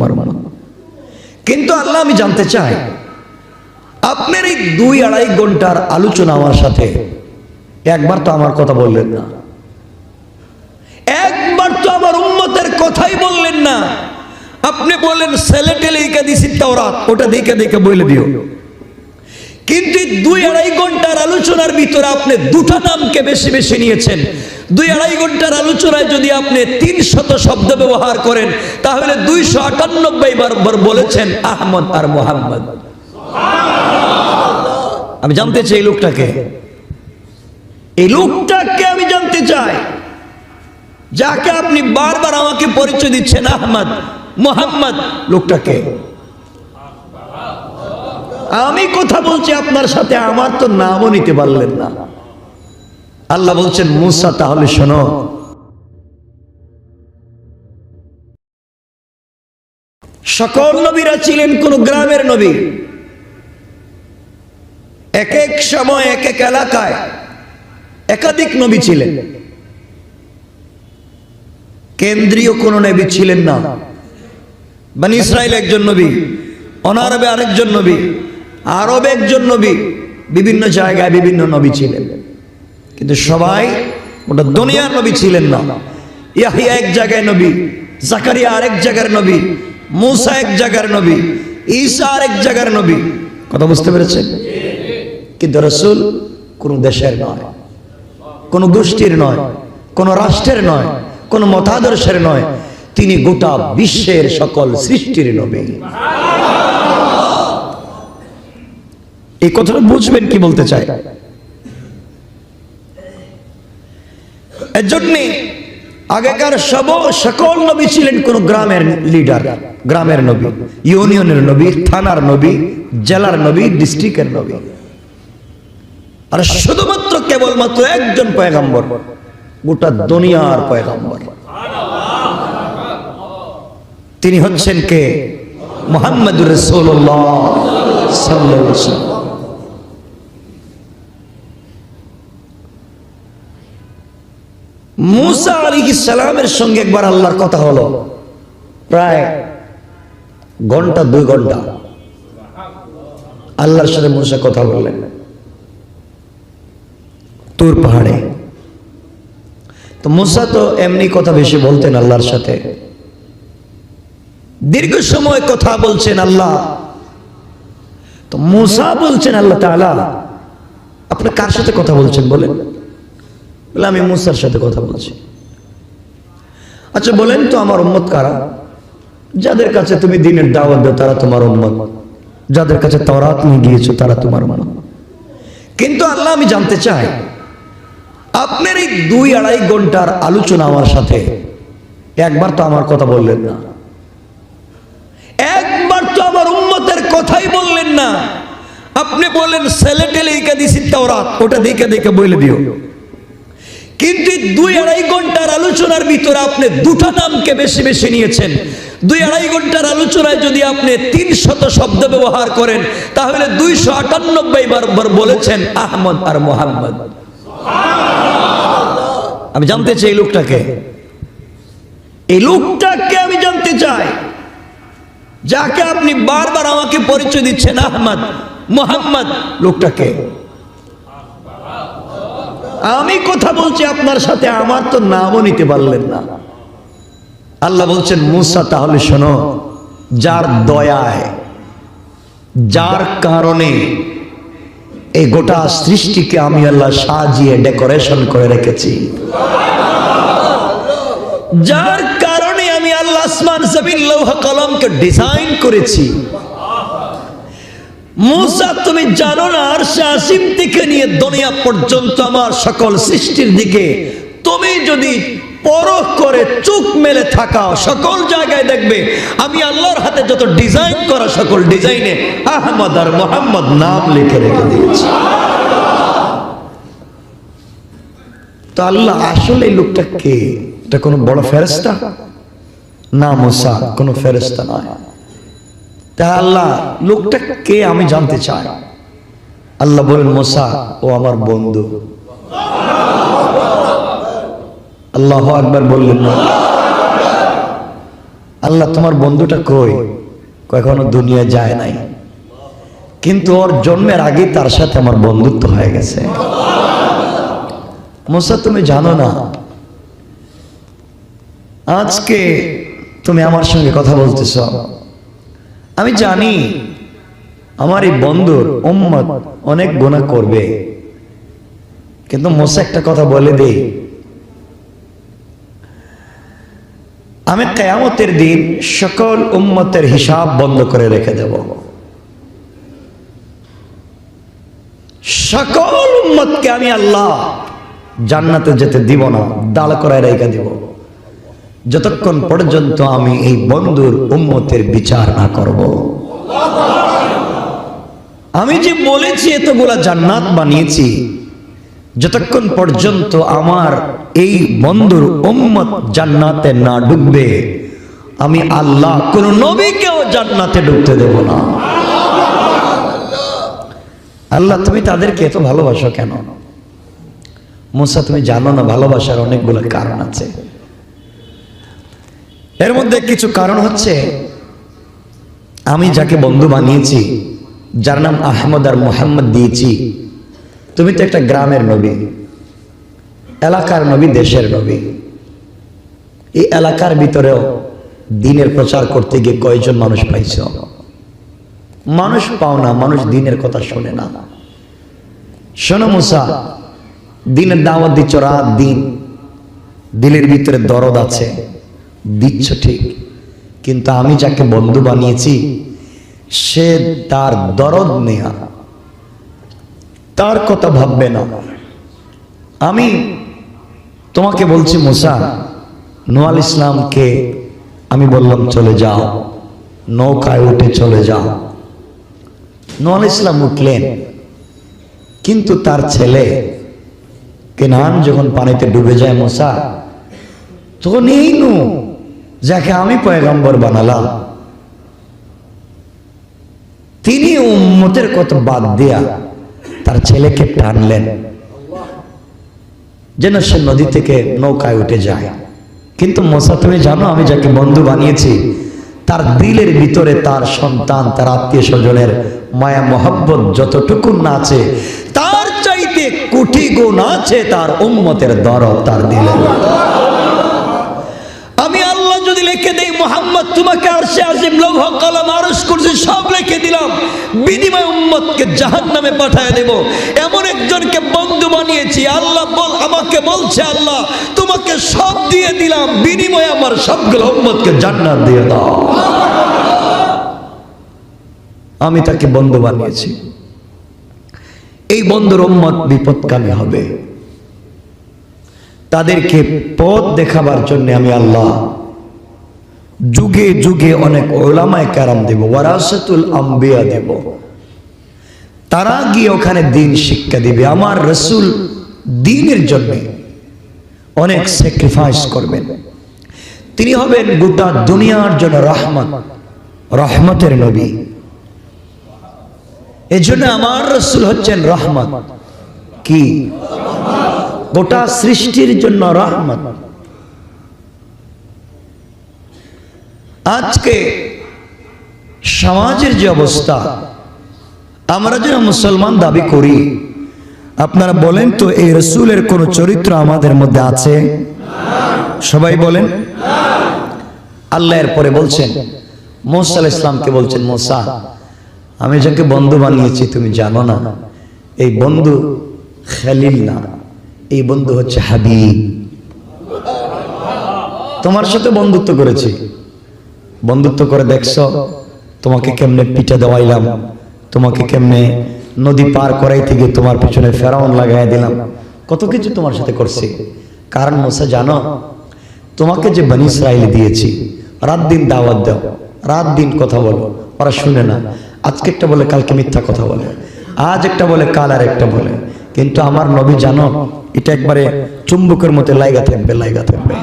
তোমার মানো। কিন্তু আল্লাহ, আমি জানতে চাই, আপনার এই দুই আড়াই ঘণ্টার আলোচনা আমার সাথে, একবার তো আমার কথা বললেন না। একবার তো আমার উন্মতের কথাই বললেন না। আপনি বললেন, ছেলে টেলে ইকা দিছি ওটা দেখে দেখে বলে দিও। কিন্তু দুই আড়াই ঘণ্টার আলোচনার ভিতরে আপনি দুটো নামকে বেশি বেশি নিয়েছেন। দুই আড়াই ঘণ্টার আলোচনায় যদি আপনি তিন শত শব্দ ব্যবহার করেন, তাহলে দুইশো আটানব্বই বার বার বলেছেন আহমদ আর মোহাম্মদ। আমি জানতে চাই এই লোকটাকে। এই লোকটাকে আমি জানতে চাই, যাকে আপনি বারবার আমাকে পরিচয় দিচ্ছেন আহমদ, মোহাম্মদ, লোকটাকে। আমি কথা বলছি আপনার সাথে, আমার তো নামও নিতে পারলেন না। আল্লাহ বলছেন, মুসা, তাহলে শোনো। সকল নবীরা ছিলেন কোন গ্রামের নবী। এক এক সময়, এক এক এলাকায় একাধিক নবী ছিলেন। কেন্দ্রীয় কোন নবী ছিলেন না। মানে ইসরায়েল একজন নবী, অনারবে আরেকজন নবী। আরব একজন নবী, বিভিন্ন জায়গায় বিভিন্ন নবী ছিলেন। কিন্তু সবাই ওটা দুনিয়ার নবী ছিলেন না। ইয়াহিয়া এক জায়গায় নবী, জাকারিয়া আরেক জায়গার নবী, মুসা এক জায়গার নবী, ঈসা আরেক জায়গার নবী। কথা বুঝতে পেরেছেন? কিন্তু রসুল কোন দেশের নয়, কোন গোষ্ঠীর নয়, কোন রাষ্ট্রের নয়, কোন মতাদর্শের নয়। তিনি গোটা বিশ্বের সকল সৃষ্টির নবী। এই কথাটা বুঝবেন কি বলতে চাই এর জন্যে আগেকার সব সকল নবী ছিলেন কোন গ্রামের লিডার গ্রামের নবী, ইউনিয়নের নবী, থানার নবী, জেলার নবী ডিস্ট্রিক্টের নবী। আর শুধুমাত্র কেবলমাত্র একজন পয়গাম্বর, গোটা দুনিয়ার পয়গাম্বর। তিনি হচ্ছেন কে? মোহাম্মদুর রসুল্লাহ সাল্লাল্লাহু মুসা আলী সালামের সঙ্গে একবার আল্লাহর কথা হলো। প্রায় ঘণ্টা, দুই ঘণ্টা। আল্লাহর সাথে মুসা কথা বললেন। তুর পাহাড়ে। তো মুসা তো এমনি কথা বেশি বলতেন আল্লাহর সাথে। দীর্ঘ সময় কথা বলছেন আল্লাহ। তো মুসা বলছেন আল্লাহ তাআলা, আপনি কার সাথে কথা বলছেন বলেন? বলে, আমি মুসার সাথে কথা বলছি। আচ্ছা বলেন তো আমার উম্মত কারা? যাদের কাছে তুমি দিনের দাওয়াত দাও, তারা তোমার উম্মত। যাদের কাছে তরাত নিয়ে গিয়েছো, তারা তোমার মান কিন্তু আল্লাহ, আমি জানতে চাই, আপনার এই দুই আড়াই ঘণ্টার আলোচনা আমার সাথে, একবার তো আমার কথা বললেন না। একবার তো আমার উম্মতের কথাই বললেন না। আপনি বললেন সেলেটে লেখা দিছি তাওরাত, ওটা দেখে দেখে বলে দিও। কিন্তু দুই আড়াই ঘণ্টার আলোচনার ভিতরে আপনি দুটো নামকে বেশি বেশি নিয়েছেন। দুই আড়াই ঘণ্টার আলোচনায় যদি আপনি তিন শত শব্দ ব্যবহার করেন, তাহলে দুইশো আটানব্বই বার বার বলেছেন আহমদ আর মোহাম্মদ। আমি জানতে চাই এই লোকটাকে। এই লোকটাকে আমি জানতে চাই, যাকে আপনি বারবার আমাকে পরিচয় দিচ্ছেন আহমদ, মোহাম্মদ, লোকটাকে। আমি কথা বলছি আপনার সাথে, আমার তো নামও নিতে পারলেন না। আল্লাহ বলছেন, মুসা, তাহলে শোনো, যার দয়ায়, যার কারণে এই গোটা সৃষ্টিকে আমি আল্লাহ সাজিয়ে ডেকোরেশন করে রেখেছি। যার কারণে আমি আল্লাহ আসমান, জমিন, লৌহ, কলমকে ডিজাইন করেছি। মুসা, তুমি জানো না, আর আসিম থেকে নিয়ে দুনিয়া পর্যন্ত আমার সকল সৃষ্টির দিকে। তুমি যদি পরখ করে চোখ মেলে থাকাও, সকল জায়গায় দেখবে, আমি আল্লাহর হাতে যত ডিজাইন করা সকল ডিজাইনে আহমদ আর মোহাম্মদ নাম লিখে রেখে দিয়েছি। তো আল্লাহ আসলে এই লোকটা কে? এটা কোনো বড় ফেরেস্তা না মুসা, কোনো ফেরেস্তা নয়। তা আল্লাহ লোকটা কে আমি জানতে চাই? আল্লাহ বলেন মোসা ও আমার বন্ধু। আল্লাহ একবার বললেন আল্লাহ তোমার বন্ধুটা কই? কয়, এখনও দুনিয়া যায় নাই। কিন্তু ওর জন্মের আগে তার সাথে আমার বন্ধুত্ব হয়ে গেছে। মুসা তুমি জানো না আজকে তুমি আমার সঙ্গে কথা বলতেছ? আমি জানি আমার এই বন্ধুর উম্মত অনেক গুণা করবে। কিন্তু মোসা একটা কথা বলে দেই আমি কেয়ামতের দিন সকল উম্মতের হিসাব বন্ধ করে রেখে দেব। সকল উম্মতকে আমি আল্লাহ জান্নাতে যেতে দিব না, দাঁড় করায় রেখে দিব। যতক্ষণ পর্যন্ত আমি এই বন্ধুর উম্মতের বিচার না করব। আমি যে বলেছি, এতগুলা জান্নাত বানিয়েছি, যতক্ষণ পর্যন্ত আমার এই বন্ধুর উম্মত জান্নাতে না ডুববে, আমি আল্লাহ, কোন নবীকেও জান্নাতে ডুবতে দেব না। আল্লাহ, তুমি তাদেরকে এত ভালোবাসো কেন? মুসা, তুমি জানো না, ভালোবাসার অনেকগুলো কারণ আছে। এর মধ্যে কিছু কারণ হচ্ছে, আমি যাকে বন্ধু বানিয়েছি, যার নাম আহমদ আর মোহাম্মদ দিয়েছি। তুমি তো একটা গ্রামের নবী, এলাকার নবী, দেশের নবী। এই এলাকার ভিতরেও দিনের প্রচার করতে গিয়ে কয়জন মানুষ পাইছ? মানুষ পাও না, মানুষ দিনের কথা শোনে না। শোনো মুসা, দিনের দাওয়াত দিচ্ছ রাত, দিন। দিলের ভিতরে দরদ আছে। দিচ্ছ ঠিক, কিন্তু আমি যাকে বন্ধু বানিয়েছি, সে তার দরদ নেয়া। তার কথা ভাববে না। আমি তোমাকে বলছি, মুসা, নোয়াল ইসলামকে আমি বললাম, চলে যাও। নৌকায় উঠে চলে যাও। নোয়াল ইসলাম উঠলেন, কিন্তু তার ছেলে কেনান যখন পানিতে ডুবে যায় মশা তখন এই নু যাকে আমি পয়গম্বর বানালাম। তিনি উম্মতের কত বাদ দিয়া তার ছেলেকে টানলেন। যেন সে নদী থেকে নৌকায় উঠে যায়। কিন্তু মশা তুমি জানো আমি যাকে বন্ধু বানিয়েছি, তার দিলের ভিতরে তার সন্তান, তার আত্মীয় স্বজনের মায়া, মহব্বত যতটুকু না আছে, তার চাইতে কোটি গুণ আছে তার উম্মতের দরদ, তার দিলের। যদি লিখে দেই, মোহাম্মদ, তোমাকে আরশে আজিম লৌহ, কলম, আরশ করছি সব লিখে দিলাম। বিনিময় উম্মতকে জাহান্নামে পাঠায় দেব। এমন একজনকে বন্ধু বানিয়েছি, আল্লাহ বল, আমাকে বলছে, আল্লাহ, তোমাকে সব দিয়ে দিলাম। বিনিময়ে আমার সবগুলো উম্মতকে জান্নাত দিয়ে দাও। আমি তাকে বন্ধু বানিয়েছি। এই বন্ধুর উম্মত বিপদকামী হবে। তাদেরকে পথ দেখাবার জন্য আমি আল্লাহ যুগে যুগে অনেক ওলামায় কারাম দেব, ওয়ারাসাতুল আম্বিয়া দেব। তারা গিয়ে ওখানে দিন শিক্ষা দিবে। আমার রসুল দিনের জন্য অনেক স্যাক্রিফাইস করবেন। তিনি হবেন গোটা দুনিয়ার জন্য রহমত, রহমতের নবী। এজন্য আমার রসুল হচ্ছেন রহমত। কি? গোটা সৃষ্টির জন্য রহমত। আজকে সমাজের যে অবস্থা, আমরা যেন মুসলমান দাবি করি, আপনারা বলেন তো এই রসুলের কোন চরিত্র আমাদের মধ্যে আছে? সবাই বলেন। আল্লাহ এর পরে বলছেন, মোসা ইসলামকে বলছেন, মোসা, আমি যাকে বন্ধু বানিয়েছি, তুমি জানো না, এই বন্ধু খালিল না, এই বন্ধু হচ্ছে হাবিব। তোমার সাথে বন্ধুত্ব করেছি। বন্ধুত্ব করে দেখছ? তোমাকে কেমনে পিঠে দেওয়াইলাম? তোমাকে কেমনে নদী পার করাইতে গিয়ে তোমার পিছনে ফেরাউন লাগাই দিলাম? কত কিছু তোমার সাথে করছি। কারণ মোসা, জানো, তোমাকে যে বনি ইসরাইল দিয়েছি, রাত দিন দাওয়াত দাও, রাত দিন কথা বলো, ওরা শুনে না। আজকে একটা বলে, কালকে মিথ্যা কথা বলে। আজ একটা বলে, কাল আর একটা বলে। কিন্তু আমার নবী, জানো, এটা একবারে চুম্বকের মতো লাইগা থাকবে লাইগা থাকবে।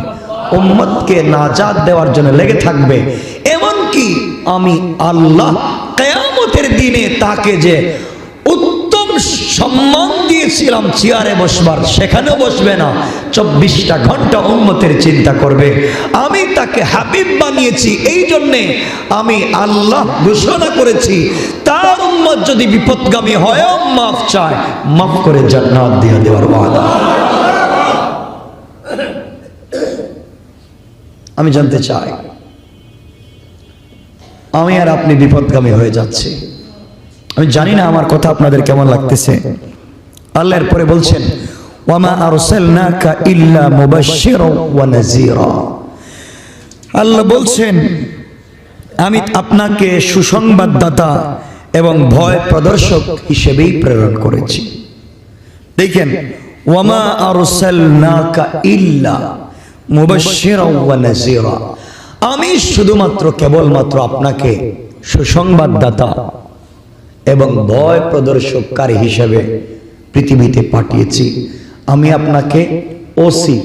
উম্মতকে নাজাদ দেওয়ার জন্য লেগে থাকবে। এমনকি আমি আল্লাহ কেয়ামতের দিনে তাকে যে উত্তম সম্মান দিয়েছিলাম, চেয়ারে বসবার, সেখানেও বসবে না। চব্বিশটা ঘণ্টা উন্মতের চিন্তা করবে। আমি তাকে হাবিব বানিয়েছি, এই জন্যে আমি আল্লাহ ঘোষণা করেছি, তার উম্মত যদি বিপদগামী হয়, মাফ চায়, মাফ করে জান্নাত দিয়ে দেওয়ার ওয়াদা। আমি জানতে চাই। আমি আর আপনি বিপদগামী হয়ে যাচ্ছি। আমি জানি না আমার কথা আপনাদের কেমন লাগতেছে। আল্লাহর পরে বলছেন, ওয়ামা আরসালনাকা ইল্লা মুবাশশিরা ওয়া নাযীরা। আল্লাহ বলছেন, আমি আপনাকে সুসংবাদদাতা এবং ভয় প্রদর্শক হিসেবেই প্রেরণ করেছি। দেখেন, ওয়ামা আরসালনাকা ইল্লা আমি শুধুমাত্র কেবলমাত্র আপনাকে সুসংবাদদাতা এবং ভয় প্রদর্শককারী হিসেবে পৃথিবীতে পাঠিয়েছি। আমি আপনাকে ওসি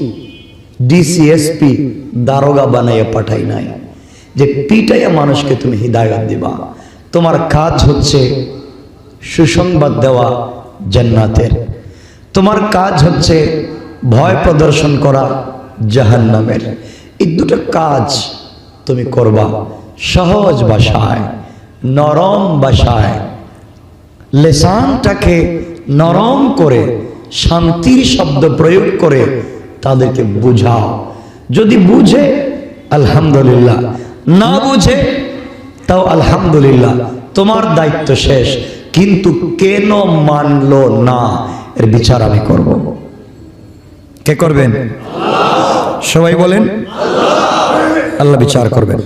ডিসিএসপি দারোগা বানাইয়া পাঠাই নাই, যে পিটাইয়া মানুষকে তুমি হৃদায়ত দিবা। তোমার কাজ হচ্ছে সুসংবাদ দেওয়া জান্নাতের। তোমার কাজ হচ্ছে ভয় প্রদর্শন করা জাহান্নামের। এই দুটো কাজ তুমি করবা। সহজ ভাষায়, নরম ভাষায়। লেসানটাকে নরম করে, শান্তির শব্দ প্রয়োগ করে তাদেরকে বুঝাও। যদি বুঝে, আলহামদুলিল্লাহ। না বুঝে, তাও আলহামদুলিল্লাহ। তোমার দায়িত্ব শেষ। কিন্তু কেন মানলো না? এর বিচার আমি করব। কে করবেন? সবাই বলেন আল্লাহ বিচার করবেন।